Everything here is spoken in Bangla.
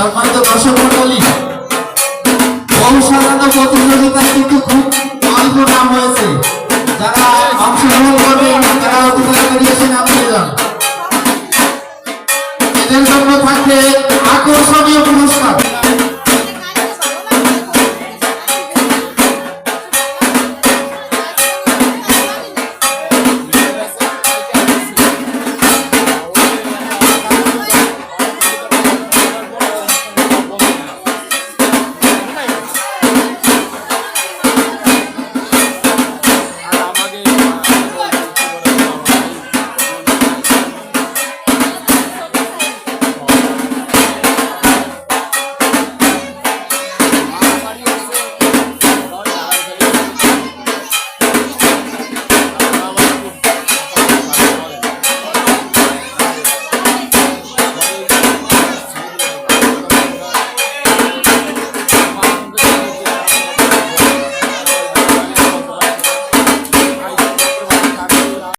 সম্মানিত দর্শক মন্ডলী বহুসাধারণ প্রতিযোগিতায় কিন্তু খুব অল্প নাম হয়েছে যারা অংশগ্রহণ করবে, তারা অধিকার বেরিয়েছে নাম পেয়ে এদের জন্য থাকবে আকর্ষণীয় পুরস্কার।